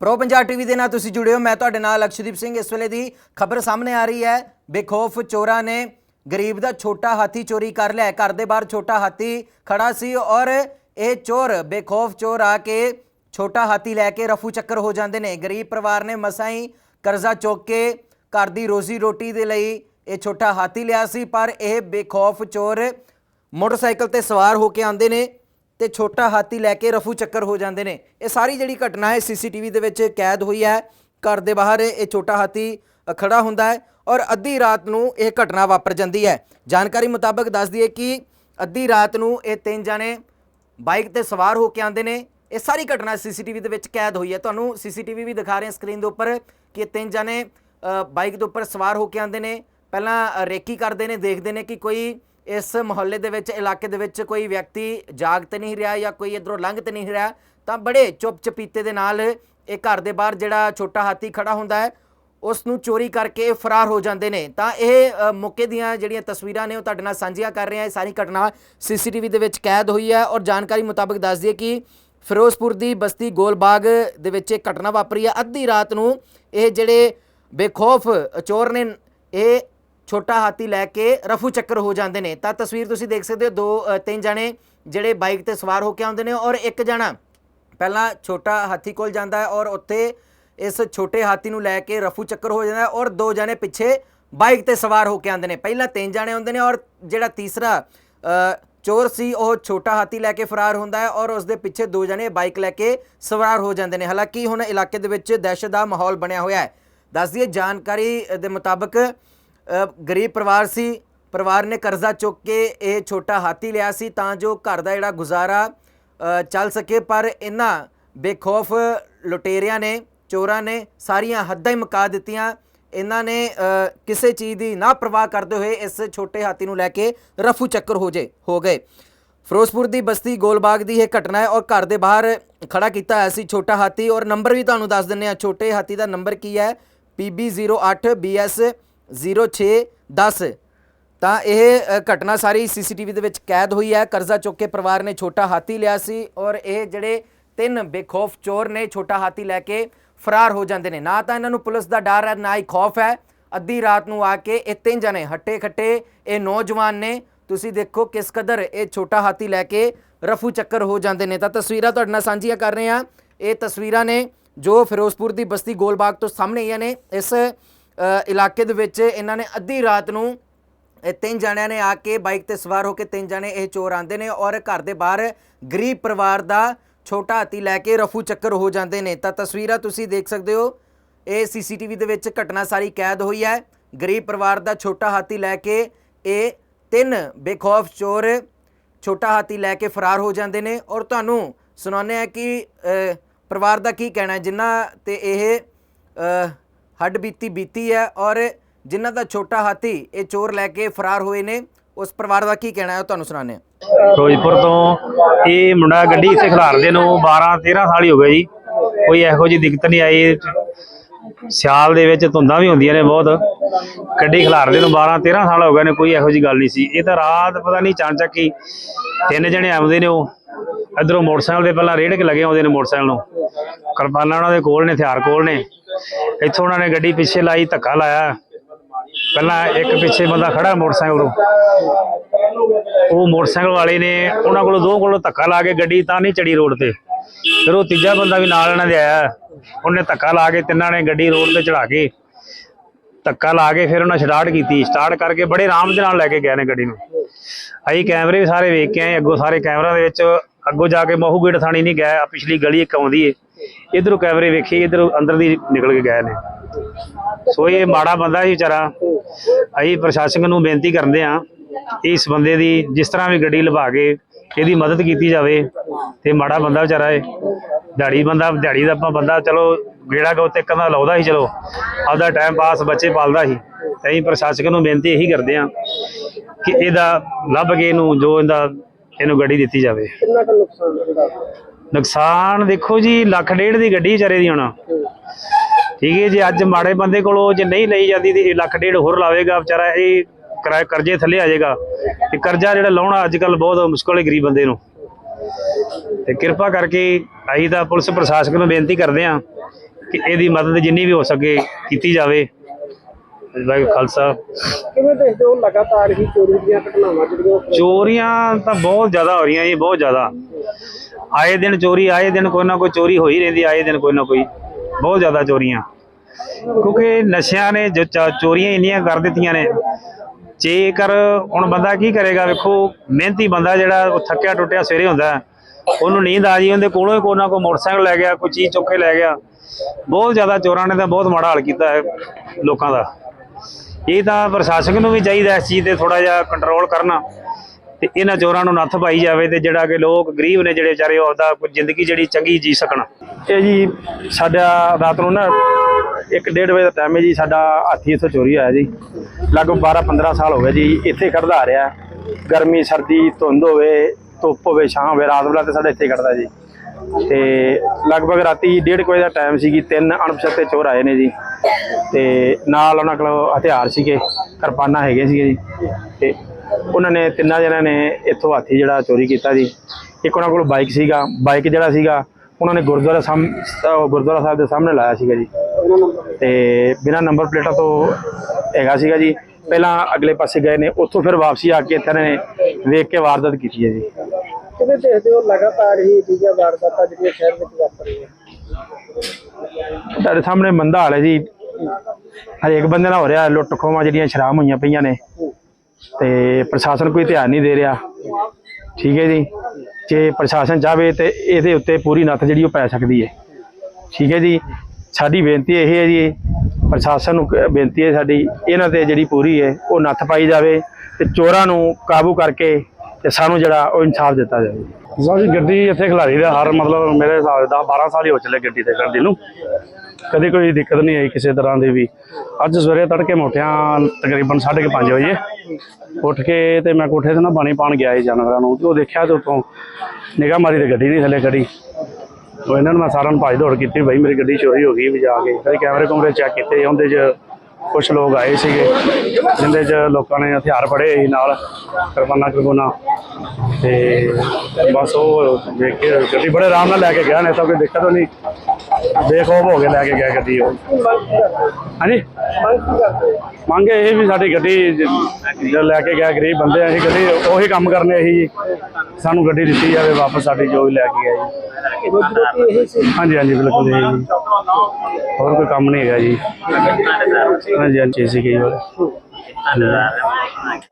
Pro Punjab TV ਦੇ ਨਾਲ ਤੁਸੀਂ ਜੁੜੇ ਹੋ। ਮੈਂ ਤੁਹਾਡੇ ਨਾਲ ਅਕਸ਼ਦੀਪ ਸਿੰਘ। ਇਸ ਵੇਲੇ ਦੀ ਖਬਰ ਸਾਹਮਣੇ ਆ ਰਹੀ ਹੈ। ਬੇਖੌਫ ਚੋਰਾਂ ਨੇ ਗਰੀਬ ਦਾ ਛੋਟਾ ਹਾਥੀ ਚੋਰੀ ਕਰ ਲਿਆ। ਘਰ ਦੇ ਬਾਹਰ ਛੋਟਾ ਹਾਥੀ ਖੜਾ ਸੀ ਔਰ ਇਹ ਚੋਰ, ਬੇਖੌਫ ਚੋਰ ਆ ਕੇ ਛੋਟਾ ਹਾਥੀ ਲੈ ਕੇ ਰਫੂ ਚੱਕਰ ਹੋ ਜਾਂਦੇ ਨੇ। ਗਰੀਬ ਪਰਿਵਾਰ ਨੇ ਮਸਾਂ ਹੀ ਕਰਜ਼ਾ ਚੁੱਕ ਕੇ ਘਰ ਦੀ ਰੋਜ਼ੀ ਰੋਟੀ ਦੇ ਲਈ ਇਹ ਛੋਟਾ ਹਾਥੀ ਲਿਆ ਸੀ, ਪਰ ਇਹ ਬੇਖੌਫ ਚੋਰ ਮੋਟਰਸਾਈਕਲ ਤੇ ਸਵਾਰ ਹੋ ਕੇ ਆਉਂਦੇ ਨੇ। ਤੇ ਛੋਟਾ ਹਾਥੀ ਲੈ ਕੇ ਰਫੂ ਚੱਕਰ ਹੋ ਜਾਂਦੇ ਨੇ। ਇਹ ਸਾਰੀ ਜਿਹੜੀ ਘਟਨਾ ਹੈ ਸੀਸੀਟੀਵੀ ਦੇ ਵਿੱਚ ਕੈਦ ਹੋਈ ਹੈ। ਘਰ ਦੇ ਬਾਹਰ ਇਹ ਛੋਟਾ ਹਾਥੀ ਅ, ਖੜਾ ਹੁੰਦਾ ਹੈ ਔਰ ਅੱਧੀ ਰਾਤ ਨੂੰ ਇਹ ਘਟਨਾ ਵਾਪਰ ਜਾਂਦੀ ਹੈ। ਜਾਣਕਾਰੀ ਮੁਤਾਬਕ ਦੱਸ ਦਈਏ ਕਿ ਅੱਧੀ ਰਾਤ ਨੂੰ ਇਹ ਤਿੰਨ ਜਣੇ ਬਾਈਕ ਤੇ ਸਵਾਰ ਹੋ ਕੇ ਆਉਂਦੇ ਨੇ। ਇਹ ਸਾਰੀ ਘਟਨਾ ਸੀਸੀਟੀਵੀ ਦੇ ਵਿੱਚ ਕੈਦ ਹੋਈ ਹੈ। ਤੁਹਾਨੂੰ ਸੀਸੀਟੀਵੀ ਵੀ ਦਿਖਾ ਰਹੇ ਹਾਂ ਸਕਰੀਨ ਦੇ ਉੱਪਰ ਕਿ ਇਹ ਤਿੰਨ ਜਣੇ ਬਾਈਕ ਦੇ ਉੱਪਰ ਸਵਾਰ ਹੋ ਕੇ ਆਉਂਦੇ ਨੇ। ਪਹਿਲਾਂ ਰੇਕੀ ਕਰਦੇ ਨੇ ਦੇਖਦੇ ਨੇ ਕਿ ਕੋਈ ਇਸ ਮੁਹੱਲੇ ਦੇ ਵਿੱਚ, ਇਲਾਕੇ ਦੇ ਵਿੱਚ ਕੋਈ ਵਿਅਕਤੀ ਜਾਗਤ ਨਹੀਂ ਰਿਹਾ ਜਾਂ ਕੋਈ ਇਧਰੋਂ ਲੰਘ ਤੇ ਨਹੀਂ ਰਿਹਾ, ਤਾਂ ਬੜੇ ਚੁੱਪ ਚਪੀਤੇ ਦੇ ਨਾਲ ਇਹ ਘਰ ਦੇ ਬਾਹਰ ਜਿਹੜਾ ਛੋਟਾ ਹਾਥੀ ਖੜਾ ਹੁੰਦਾ ਹੈ, ਉਸ ਨੂੰ ਚੋਰੀ ਕਰਕੇ ਫਰਾਰ ਹੋ ਜਾਂਦੇ ਨੇ। ਤਾਂ ਇਹ ਮੌਕੇ ਦੀਆਂ ਜਿਹੜੀਆਂ ਤਸਵੀਰਾਂ ਨੇ ਉਹ ਤੁਹਾਡੇ ਨਾਲ ਸਾਂਝੀਆਂ ਕਰ ਰਹੇ ਹਾਂ। ਇਹ ਸਾਰੀ ਘਟਨਾ ਸੀਸੀਟੀਵੀ ਦੇ ਵਿੱਚ ਕੈਦ ਹੋਈ ਹੈ ਔਰ ਜਾਣਕਾਰੀ ਮੁਤਾਬਕ ਦੱਸ ਦਈਏ ਕਿ ਫਿਰੋਜ਼ਪੁਰ ਦੀ ਬਸਤੀ ਗੋਲਬਾਗ ਦੇ ਵਿੱਚ ਇਹ ਘਟਨਾ ਵਾਪਰੀ ਹੈ। ਅੱਧੀ ਰਾਤ ਨੂੰ ਇਹ ਜਿਹੜੇ ਬੇਖੌਫ ਚੋਰ ਨੇ, ਇਹ ਛੋਟਾ ਹਾਥੀ ਲੈ ਕੇ ਰਫੂ ਚੱਕਰ ਹੋ ਜਾਂਦੇ ਨੇ। ਤਾਂ ਤਸਵੀਰ ਤੁਸੀਂ ਦੇਖ ਸਕਦੇ ਹੋ, ਦੋ ਤਿੰਨ ਜਣੇ ਜਿਹੜੇ ਬਾਈਕ ਤੇ ਸਵਾਰ ਹੋ ਕੇ ਆਉਂਦੇ ਨੇ ਔਰ ਇੱਕ ਜਣਾ ਪਹਿਲਾਂ ਛੋਟਾ ਹਾਥੀ ਕੋਲ ਜਾਂਦਾ ਹੈ ਔਰ ਉੱਥੇ ਇਸ ਛੋਟੇ ਹਾਥੀ ਨੂੰ ਲੈ ਕੇ ਰਫੂ ਚੱਕਰ ਹੋ ਜਾਂਦਾ ਹੈ ਔਰ ਦੋ ਜਣੇ ਪਿੱਛੇ ਬਾਈਕ ਤੇ ਸਵਾਰ ਹੋ ਕੇ ਆਉਂਦੇ ਨੇ। ਪਹਿਲਾਂ ਤਿੰਨ ਜਣੇ ਹੁੰਦੇ ਨੇ ਔਰ ਜਿਹੜਾ ਤੀਸਰਾ ਚੋਰ ਸੀ, ਉਹ ਛੋਟਾ ਹਾਥੀ ਲੈ ਕੇ ਫਰਾਰ ਹੁੰਦਾ ਹੈ ਔਰ ਉਸ ਦੇ ਪਿੱਛੇ ਦੋ ਜਣੇ ਬਾਈਕ ਲੈ ਕੇ ਸਵਾਰ ਹੋ ਜਾਂਦੇ ਨੇ। ਹਾਲਾਂਕਿ ਹੁਣ ਇਲਾਕੇ ਦੇ ਵਿੱਚ ਦਹਿਸ਼ਤ ਦਾ ਮਾਹੌਲ ਬਣਿਆ ਹੋਇਆ ਹੈ। ਦੱਸ ਦਈਏ, ਜਾਣਕਾਰੀ ਦੇ ਮੁਤਾਬਕ ਗਰੀਬ ਪਰਿਵਾਰ ਸੀ, ਪਰਿਵਾਰ ਨੇ ਕਰਜ਼ਾ ਚੁੱਕ ਕੇ ਇਹ ਛੋਟਾ ਹਾਥੀ ਲਿਆ ਸੀ ਤਾਂ ਜੋ ਘਰ ਦਾ ਜਿਹੜਾ ਗੁਜ਼ਾਰਾ ਚੱਲ ਸਕੇ, ਪਰ ਇਹਨਾਂ ਬੇਖੌਫ ਲੁਟੇਰਿਆਂ ਨੇ, ਚੋਰਾਂ ਨੇ ਸਾਰੀਆਂ ਹੱਦਾਂ ਹੀ ਮੁਕਾ ਦਿੱਤੀਆਂ। ਇਹਨਾਂ ਨੇ ਕਿਸੇ ਚੀਜ਼ ਦੀ ਨਾ ਪਰਵਾਹ ਕਰਦੇ ਹੋਏ ਇਸ ਛੋਟੇ ਹਾਥੀ ਨੂੰ ਲੈ ਕੇ ਰਫੂ ਚੱਕਰ ਹੋ ਜੇ, ਹੋ ਗਏ। ਫਿਰੋਜ਼ਪੁਰ ਦੀ ਬਸਤੀ ਗੋਲਬਾਗ ਦੀ ਇਹ ਘਟਨਾ ਹੈ ਔਰ ਘਰ ਦੇ ਬਾਹਰ ਖੜਾ ਕੀਤਾ ਹੋਇਆ ਸੀ ਛੋਟਾ ਹਾਥੀ। ਔਰ ਨੰਬਰ ਵੀ ਤੁਹਾਨੂੰ ਦੱਸ ਦਿੰਨੇ ਆ ਛੋਟੇ ਹਾਥੀ ਦਾ ਨੰਬਰ ਕੀ ਹੈ? PB08BS 0610 ਤਾਂ ਇਹ ਘਟਨਾ ਸਾਰੀ ਸੀਸੀਟੀਵੀ ਦੇ ਵਿੱਚ ਕੈਦ ਹੋਈ ਹੈ। ਕਰਜ਼ਾ ਚੁੱਕ ਕੇ ਪਰਿਵਾਰ ਨੇ ਛੋਟਾ ਹਾਥੀ ਲਿਆ ਸੀ ਔਰ ਇਹ ਜਿਹੜੇ ਤਿੰਨ ਬੇਖੌਫ ਚੋਰ ਨੇ ਛੋਟਾ ਹਾਥੀ ਲੈ ਕੇ ਫਰਾਰ ਹੋ ਜਾਂਦੇ ਨੇ। ਨਾ ਤਾਂ ਇਹਨਾਂ ਨੂੰ ਪੁਲਿਸ ਦਾ ਡਰ ਹੈ, ਨਾ ਹੀ ਖੌਫ ਹੈ। ਅੱਧੀ ਰਾਤ ਨੂੰ ਆ ਕੇ ਇਹ ਤਿੰਨ ਜਣੇ ਹੱਟੇ ਖੱਟੇ ਇਹ ਨੌਜਵਾਨ ਨੇ। ਤੁਸੀਂ ਦੇਖੋ ਕਿਸ ਕਦਰ ਇਹ ਛੋਟਾ ਹਾਥੀ ਲੈ ਕੇ ਰਫੂ ਚੱਕਰ ਹੋ ਜਾਂਦੇ ਨੇ। ਤਾਂ ਤਸਵੀਰਾਂ ਤੁਹਾਡੇ ਨਾਲ ਸਾਂਝੀਆਂ ਕਰ ਰਹੇ ਹਾਂ। ਇਹ ਤਸਵੀਰਾਂ ਨੇ ਜੋ ਫਿਰੋਜ਼ਪੁਰ ਦੀ ਬਸਤੀ ਗੋਲਬਾਗ ਤੋਂ ਸਾਹਮਣੇ ਆਈਆਂ ਨੇ। ਇਸ ਇਲਾਕੇ ਦੇ ਵਿੱਚ ਇਹਨਾਂ ਨੇ ਅੱਧੀ ਰਾਤ ਨੂੰ, ਇਹ ਤਿੰਨ ਜਣਿਆਂ ਨੇ ਆ ਕੇ ਬਾਈਕ ਤੇ ਸਵਾਰ ਹੋ ਕੇ ਤਿੰਨ ਜਣੇ ਇਹ ਚੋਰ ਆਂਦੇ ਨੇ ਔਰ ਘਰ ਦੇ ਬਾਹਰ ਗਰੀਬ ਪਰਿਵਾਰ ਦਾ ਛੋਟਾ ਹਾਥੀ ਲੈ ਕੇ ਰਫੂ ਚੱਕਰ ਹੋ ਜਾਂਦੇ ਨੇ। ਤਾਂ ਤਸਵੀਰਾਂ ਤੁਸੀਂ ਦੇਖ ਸਕਦੇ ਹੋ। ਇਹ ਸੀਸੀਟੀਵੀ ਦੇ ਵਿੱਚ ਘਟਨਾ ਸਾਰੀ ਕੈਦ ਹੋਈ ਹੈ। ਗਰੀਬ ਪਰਿਵਾਰ ਦਾ ਛੋਟਾ ਹਾਥੀ ਲੈ ਕੇ ਇਹ ਤਿੰਨ ਬੇਖੌਫ ਚੋਰ ਛੋਟਾ ਹਾਥੀ ਲੈ ਕੇ ਫਰਾਰ ਹੋ ਜਾਂਦੇ ਨੇ। ਔਰ ਤੁਹਾਨੂੰ ਸੁਣਾਉਂਦੇ ਆ ਕਿ ਪਰਿਵਾਰ ਦਾ ਕੀ ਕਹਿਣਾ ਹੈ, ਜਿਨ੍ਹਾਂ ਤੇ ਇਹ ਹੱਡ ਬੀਤੀ ਬੀਤੀ ਹੈ ਔਰ ਜਿਨ੍ਹਾਂ ਦਾ ਛੋਟਾ ਹਾਥੀ ਇਹ ਚੋਰ ਲੈ ਕੇ ਫਰਾਰ ਹੋਏ ਨੇ, ਉਸ ਪਰਿਵਾਰ ਦਾ ਕੀ ਕਹਿਣਾ ਹੈ ਉਹ ਤੁਹਾਨੂੰ ਸੁਣਾਉਂਦੇ ਹਾਂ। ਫਿਰੋਜ਼ਪੁਰ ਤੋਂ ਇਹ ਮੁੰਡਾ ਗੱਡੀ ਇੱਥੇ ਖਿਲਾਰਦੇ ਨੂੰ 12 13 ਸਾਲ ਹੀ ਹੋ ਗਏ ਜੀ। ਕੋਈ ਇਹੋ ਜਿਹੀ ਦਿੱਕਤ ਨਹੀਂ ਆਈ। ਸਿਆਲ ਦੇ ਵਿੱਚ ਧੁੰਦਾਂ ਵੀ ਹੁੰਦੀਆਂ ਨੇ ਬਹੁਤ। ਗੱਡੀ ਖਿਲਾਰਦੇ ਨੂੰ 12 13 ਸਾਲ ਹੋ ਗਏ ਨੇ, ਕੋਈ ਇਹੋ ਜਿਹੀ ਗੱਲ ਨਹੀਂ ਸੀ। ਇਹ ਤਾਂ ਰਾਤ ਪਤਾ ਨਹੀਂ ਚਾਂਚਕ ਹੀ ਤਿੰਨ ਜਣੇ ਆਉਂਦੇ ਨੇ ਉਹ। ਇਧਰੋਂ ਮੋਟਰਸਾਈਕਲ ਦੇ ਪਹਿਲਾਂ ਰੇੜ ਕੇ ਲੱਗੇ ਆਉਂਦੇ ਨੇ ਮੋਟਰਸਾਈਕਲ ਨੂੰ। ਕਿਰਪਾਨਾਂ ਉਹਨਾਂ ਦੇ ਕੋਲ ਨੇ, ਹਥਿਆਰ ਕੋਲ ਨੇ। ਇੱਥੋਂ ਉਹਨਾਂ ਨੇ ਗੱਡੀ ਪਿੱਛੇ ਲਾਈ, ਧੱਕਾ ਲਾਇਆ। ਪਹਿਲਾਂ ਇੱਕ ਪਿੱਛੇ ਬੰਦਾ ਖੜਾ ਮੋਟਰਸਾਈਕਲ ਤੋਂ। ਉਹ ਮੋਟਰਸਾਈਕਲ ਵਾਲੇ ਨੇ ਉਹਨਾਂ ਕੋਲੋਂ ਦੋ ਕੋਲੋਂ ਧੱਕਾ ਲਾ ਕੇ ਗੱਡੀ ਤਾਂ ਨਹੀਂ ਚੜੀ ਰੋਡ ਤੇ। ਫਿਰ ਉਹ ਤੀਜਾ ਬੰਦਾ ਵੀ ਨਾਲ ਇਹਨਾਂ ਦੇ ਆਇਆ। ਉਹਨੇ ਧੱਕਾ ਲਾ ਕੇ ਤਿੰਨਾਂ ਨੇ ਗੱਡੀ ਰੋਡ ਤੇ ਚੜਾ ਕੇ ਧੱਕਾ ਲਾ ਕੇ ਫਿਰ ਉਹਨਾਂ ਸਟਾਰਟ ਕੀਤੀ। ਸਟਾਰਟ ਕਰਕੇ ਬੜੇ ਆਰਾਮ ਦੇ ਨਾਲ ਲੈ ਕੇ ਗਏ ਨੇ ਗੱਡੀ ਨੂੰ। ਅਸੀਂ ਕੈਮਰੇ ਵੀ ਸਾਰੇ ਵੇਖ ਕੇ ਆਏ, ਅੱਗੋਂ ਸਾਰੇ ਕੈਮਰਾ ਦੇ ਵਿੱਚ ਅੱਗੋਂ ਜਾ ਕੇ ਮਹੂ ਗੇਟ ਥਾਣੀ ਨਹੀਂ ਗਏ ਆ ਪਿਛਲੀ ਗਲੀ ਇੱਕ ਆਉਂਦੀ ਏ। ਇਧਰੋਂ ਕੈਮਰੇ ਵੇਖੇ, ਇਧਰੋਂ ਅੰਦਰ ਦੀ ਨਿਕਲ ਕੇ ਗਏ ਨੇ। ਸੋ ਇਹ ਮਾੜਾ ਬੰਦਾ ਹੀ ਵਿਚਾਰਾ। ਅਸੀਂ ਪ੍ਰਸ਼ਾਸਨ ਨੂੰ ਬੇਨਤੀ ਕਰਦੇ ਆ ਇਸ ਬੰਦੇ ਦੀ ਜਿਸ ਤਰ੍ਹਾਂ ਵੀ ਗੱਡੀ ਲਵਾ ਕੇ ਇਹਦੀ ਮਦਦ ਕੀਤੀ ਜਾਵੇ, ਤੇ ਮਾੜਾ ਬੰਦਾ ਵਿਚਾਰਾ ਏ। ਦਿਹਾੜੀ ਬੰਦਾ, ਦਿਹਾੜੀ ਦਾ ਆਪਾਂ ਬੰਦਾ, ਚਲੋ, ਗੇੜਾ ਕੋ ਤੇ ਕੰਦਾ ਲਾਉਂਦਾ ਸੀ, ਚਲੋ, ਆਪਦਾ ਟਾਈਮ ਪਾਸ ਬੱਚੇ ਪਾਲਦਾ ਸੀ। ਤੇ ਅਸੀਂ ਪ੍ਰਸ਼ਾਸਕ ਨੂੰ ਬੇਨਤੀ ਇਹੀ ਕਰਦੇ ਆ ਕਿ ਇਹਦਾ ਲੱਭ ਕੇ ਇਹਨੂੰ ਜੋ ਇਹਦਾ ਇਹਨੂੰ ਗੱਡੀ ਦਿੱਤੀ ਜਾਵੇ। ਕਿੰਨਾ ਕੁ ਨੁਕਸਾਨ ਇਹਦਾ? ਨੁਕਸਾਨ ਦੇਖੋ ਜੀ ਲੱਖ ਡੇਢ ਦੀ ਗੱਡੀ ਵਿਚਾਰੇ ਦੀ ਹੁਣ। ਠੀਕ ਹੈ ਜੀ ਅੱਜ ਮਾੜੇ ਬੰਦੇ ਕੋਲੋਂ ਜੇ ਨਹੀਂ ਲਈ ਜਾਂਦੀ ਤੇ ਇਹ ਲੱਖ ਡੇਢ ਹੋਰ ਲਾਵੇਗਾ ਵਿਚਾਰਾ ਇਹ ਕਿਰਾਏ ਕਰਜ਼ੇ ਥੱਲੇ ਆ ਜਾਏਗਾ। ਤੇ ਕਰਜ਼ਾ ਜਿਹੜਾ ਲਾਉਣਾ ਅੱਜ ਕੱਲ ਬਹੁਤ ਮੁਸ਼ਕਲ ਹੈ ਗਰੀਬ ਬੰਦੇ ਨੂੰ। ਤੇ ਕਿਰਪਾ ਕਰਕੇ ਅਸੀਂ ਤਾਂ ਪੁਲਿਸ ਪ੍ਰਸ਼ਾਸਕ ਨੂੰ ਬੇਨਤੀ ਕਰਦੇ ਹਾਂ ਕਿ ਇਹਦੀ ਮਦਦ ਜਿੰਨੀ ਵੀ ਹੋ ਸਕੇ ਕੀਤੀ ਜਾਵੇ। ਵਾਹਿਗੁਰੂ ਖਾਲਸਾ। ਕਿਵੇਂ ਦੇਖਦੇ ਹੋ ਲਗਾਤਾਰ ਹੀ ਚੋਰੀ ਦੀਆਂ ਘਟਨਾਵਾਂ ਜਿਹੜੀਆਂ ਚੋਰੀਆਂ ਤਾਂ ਬਹੁਤ ਜ਼ਿਆਦਾ ਹੋ ਰਹੀਆਂ ਜੀ ਬਹੁਤ ਜ਼ਿਆਦਾ। ਆਏ ਦਿਨ ਚੋਰੀ ਆਏ ਦਿਨ ਕੋਈ ਨਾ ਕੋਈ ਚੋਰੀ ਹੋ ਹੀ ਰਹਿੰਦੀ ਆਏ ਦਿਨ ਕੋਈ ਨਾ ਕੋਈ ਬਹੁਤ ਜ਼ਿਆਦਾ ਚੋਰੀਆਂ। ਕਿਉਂਕਿ ਨਸ਼ਿਆਂ ਨੇ ਜੋ ਚੋਰੀਆਂ ਇੰਨੀਆਂ ਕਰ ਦਿੱਤੀਆਂ ਨੇ ਜੇਕਰ ਹੁਣ ਬੰਦਾ ਕੀ ਕਰੇਗਾ ਵੇਖੋ ਮਿਹਨਤੀ ਬੰਦਾ ਜਿਹੜਾ ਉਹ ਥੱਕਿਆ ਟੁੱਟਿਆ ਸਵੇਰੇ ਹੁੰਦਾ ਉਹਨੂੰ ਨੀਂਦ ਆ ਜੀ ਉਹਦੇ ਕੋਲੋਂ ਹੀ ਕੋਈ ਨਾ ਕੋਈ ਮੋਟਰਸਾਈਕਲ ਲੈ ਗਿਆ ਕੋਈ ਚੀਜ਼ ਚੁੱਕ ਕੇ ਲੈ ਗਿਆ। ਬਹੁਤ ਜ਼ਿਆਦਾ ਚੋਰਾਂ ਨੇ ਤਾਂ ਬਹੁਤ ਮਾੜਾ ਹਾਲ ਕੀਤਾ ਹੈ ਲੋਕਾਂ ਦਾ। ਇਹ ਤਾਂ ਪ੍ਰਸ਼ਾਸਕ ਨੂੰ ਵੀ ਚਾਹੀਦਾ ਇਸ ਚੀਜ਼ ਤੇ ਥੋੜਾ ਜਿਹਾ ਕੰਟਰੋਲ ਕਰਨਾ ਤੇ ਇਹਨਾਂ ਚੋਰਾਂ ਨੂੰ ਨੱਥ ਪਾਈ ਜਾਵੇ ਤੇ ਜਿਹੜਾ ਕਿ ਲੋਕ ਗਰੀਬ ਨੇ ਜਿਹੜੇ ਵਿਚਾਰੇ ਉਹ ਆਪਦਾ ਕੋਈ ਜ਼ਿੰਦਗੀ ਜਿਹੜੀ ਚੰਗੀ ਜੀ ਸਕਣ। ਇਹ ਜੀ ਸਾਡਾ ਰਾਤ ਨੂੰ ਨਾ ਇੱਕ ਡੇਢ ਵਜੇ ਦਾ ਟਾਈਮ ਹੈ ਜੀ, ਸਾਡਾ ਹਾਥੀ ਇੱਥੋਂ ਚੋਰੀ ਹੋਇਆ ਜੀ। ਲਗਭਗ 12 15 ਸਾਲ ਹੋ ਗਏ ਜੀ, ਇੱਥੇ ਖੜਦਾ ਆ ਰਿਹਾ। ਗਰਮੀ, ਸਰਦੀ, ਧੁੰਦ ਹੋਵੇ, ਧੁੱਪ ਹੋਵੇ, ਛਾਂ ਹੋਵੇ, ਰਾਤ ਵੇਲਾ ਤੇ ਸਾਡਾ ਇੱਥੇ ਹੀ ਖੜਦਾ ਜੀ। ਤੇ ਲਗਭਗ ਰਾਤੀ ਡੇਢ ਕੁ ਵਜੇ ਦਾ ਟਾਈਮ ਸੀ ਜੀ ਤਿੰਨ ਅਣਪਛਾਤੇ ਚੋਰ ਆਏ ਨੇ ਜੀ। ਤੇ ਨਾਲ ਉਹਨਾਂ ਕੋਲ ਹਥਿਆਰ ਸੀਗੇ, ਕਿਰਪਾਨਾਂ ਹੈਗੇ ਸੀਗੇ ਜੀ। ਤੇ ਉਹਨਾਂ ਨੇ ਤਿੰਨਾਂ ਜਣਿਆਂ ਨੇ ਇੱਥੋਂ ਹਾਥੀ ਜਿਹੜਾ ਚੋਰੀ ਕੀਤਾ ਜੀ। ਇੱਕ ਉਹਨਾਂ ਕੋਲ ਬਾਈਕ ਸੀਗਾ ਬਾਈਕ ਜਿਹੜਾ ਸੀਗਾ, ਉਹਨਾਂ ਨੇ ਗੁਰਦੁਆਰਾ ਸਾਹਮ ਗੁਰਦੁਆਰਾ ਸਾਹਿਬ ਦੇ ਸਾਹਮਣੇ ਲਾਇਆ ਸੀਗਾ ਜੀ। ਤੇ ਬਿਨਾਂ ਨੰਬਰ ਪਲੇਟਾਂ ਤੋਂ ਹੈਗਾ ਸੀਗਾ ਜੀ। ਪਹਿਲਾਂ ਅਗਲੇ ਪਾਸੇ ਗਏ ਨੇ, ਉੱਥੋਂ ਫਿਰ ਵਾਪਸੀ ਆ ਕੇ ਇੱਥੇ ਇਹਨਾਂ ਨੇ ਵੇਖ ਕੇ ਵਾਰਦਾਤ ਕੀਤੀ ਹੈ ਜੀ। ਕਿਵੇਂ ਦੇਖਦੇ ਹੋ ਲਗਾਤਾਰ ਹੀ ਜਿਹੜੀਆਂ ਵਾਰਦਾਤਾਂ ਜਿਹੜੀਆਂ ਸ਼ਹਿਰ ਵਿੱਚ ਵਾਪਰ ਰਹੀਆਂ? ਤੁਹਾਡੇ ਸਾਹਮਣੇ ਮੰਦਾ ਹਾਲ ਹੈ ਜੀ। ਹਰੇਕ ਬੰਦੇ ਨਾਲ ਹੋ ਰਿਹਾ, ਲੁੱਟ ਖੋਵਾਂ ਜਿਹੜੀਆਂ ਸ਼ਰਾਮ ਹੋਈਆਂ ਪਈਆਂ ਨੇ। ਤੇ ਪ੍ਰਸ਼ਾਸਨ ਕੋਈ ਧਿਆਨ ਨਹੀਂ ਦੇ ਰਿਹਾ। ਠੀਕ ਹੈ ਜੀ। ਜੇ ਪ੍ਰਸ਼ਾਸਨ ਚਾਹਵੇ ਤੇ ਇਹਦੇ ਉੱਤੇ ਪੂਰੀ ਨੱਥ ਜਿਹੜੀ ਉਹ ਪੈ ਸਕਦੀ ਹੈ। ਠੀਕ ਹੈ ਜੀ। ਸਾਡੀ ਬੇਨਤੀ ਇਹ ਹੈ ਜੀ, ਪ੍ਰਸ਼ਾਸਨ ਨੂੰ ਬੇਨਤੀ ਹੈ ਸਾਡੀ, ਇਹਨਾਂ ਤੇ ਜਿਹੜੀ ਪੂਰੀ ਹੈ, ਉਹ ਨੱਥ ਪਾਈ ਜਾਵੇ ਤੇ ਚੋਰਾਂ ਨੂੰ ਕਾਬੂ ਕਰਕੇ ਤੇ ਸਾਨੂੰ ਜਿਹੜਾ ਉਹ ਇਨਸਾਫ ਦਿੱਤਾ ਜਾਵੇ। ਸਾਡੀ ਗੱਡੀ ਇੱਥੇ ਖਿਲਾਰੀ ਦਾ ਹਰ ਮਤਲਬ ਮੇਰੇ ਹਿਸਾਬ ਦਾ 12 ਸਾਲ ਹੀ ਹੋ ਚੱਲੇ ਗੱਡੀ ਤੇ ਖੜਦੀ ਨੂੰ। ਕਦੇ ਕੋਈ ਦਿੱਕਤ ਨਹੀਂ ਆਈ ਕਿਸੇ ਤਰ੍ਹਾਂ ਦੀ ਵੀ। ਅੱਜ ਸਵੇਰੇ ਤੜਕੇ ਮੋਟਿਆਂ ਤਕਰੀਬਨ 5:30 ਵਜੇ ਉੱਠ ਕੇ ਤੇ ਮੈਂ ਕੋਠੇ ਤੇ ਨਾ ਪਾਣੀ ਪਾਣ ਗਿਆ ਸੀ ਜਾਨਵਰਾਂ ਨੂੰ। ਤੇ ਉਹ ਦੇਖਿਆ ਤੇ ਉਤੋਂ ਨਿਗਾਹ ਮਾਰੀ ਤੇ ਗੱਡੀ ਨਹੀਂ ਥੱਲੇ ਖੜੀ। ਉਹ ਇਹਨਾਂ ਨੂੰ ਮੈਂ ਸਾਰਿਆਂ ਨੂੰ ਭਾਜ ਦੌੜ ਕੀਤੀ, ਬਈ ਮੇਰੀ ਗੱਡੀ ਚੋਰੀ ਹੋ ਗਈ ਵੀ ਜਾ ਕੇ। ਕਦੇ ਕੈਮਰੇ ਕੁਮਰੇ ਚੈੱਕ ਕੀਤੇ, ਉਹਦੇ 'ਚ ਕੁਝ ਲੋਕ ਆਏ ਸੀਗੇ, ਜਿੰਦੇ 'ਚ ਲੋਕਾਂ ਨੇ ਹਥਿਆਰ ਫੜੇ ਸੀ ਨਾਲ ਕਿਰਪਾਨਾਂ ਕਿਰਪਾਨਾਂ ਤੇ ਬਸ ਉਹ ਦੇਖ ਕੇ ਗੱਡੀ ਬੜੇ ਆਰਾਮ ਨਾਲ ਲੈ ਕੇ ਗਿਆ ਨੇ ਤਾਂ ਕੋਈ ਦਿੱਕਤ ਨਹੀਂ। ਬੇਖੌਫ ਹੋ ਕੇ ਲੈ ਕੇ ਗਿਆ ਗੱਡੀ ਉਹ। ਹਾਂਜੀ? ਮੰਗੇ ਇਹ ਵੀ ਸਾਡੀ ਗੱਡੀ ਜੋ ਲੈ ਕੇ ਗਿਆ ਗਰੀਬ ਬੰਦੇ ਆ, ਅਸੀਂ ਗੱਡੀ ਉਹੀ ਕੰਮ ਕਰਨੇ ਅਸੀਂ ਜੀ। ਸਾਨੂੰ ਗੱਡੀ ਦਿੱਤੀ ਜਾਵੇ ਵਾਪਸ ਸਾਡੀ ਜੋ ਵੀ ਲੈ ਕੇ ਗਿਆ ਜੀ ਹਾਂਜੀ ਹਾਂਜੀ ਬਿਲਕੁਲ ਇਹ ਜੀ। ਹੋਰ ਕੋਈ ਕੰਮ ਨਹੀਂ ਹੈਗਾ ਜੀ। ਹਾਂਜੀ ਹਾਂਜੀ ਸੀ ਗਈ ਹੋਰ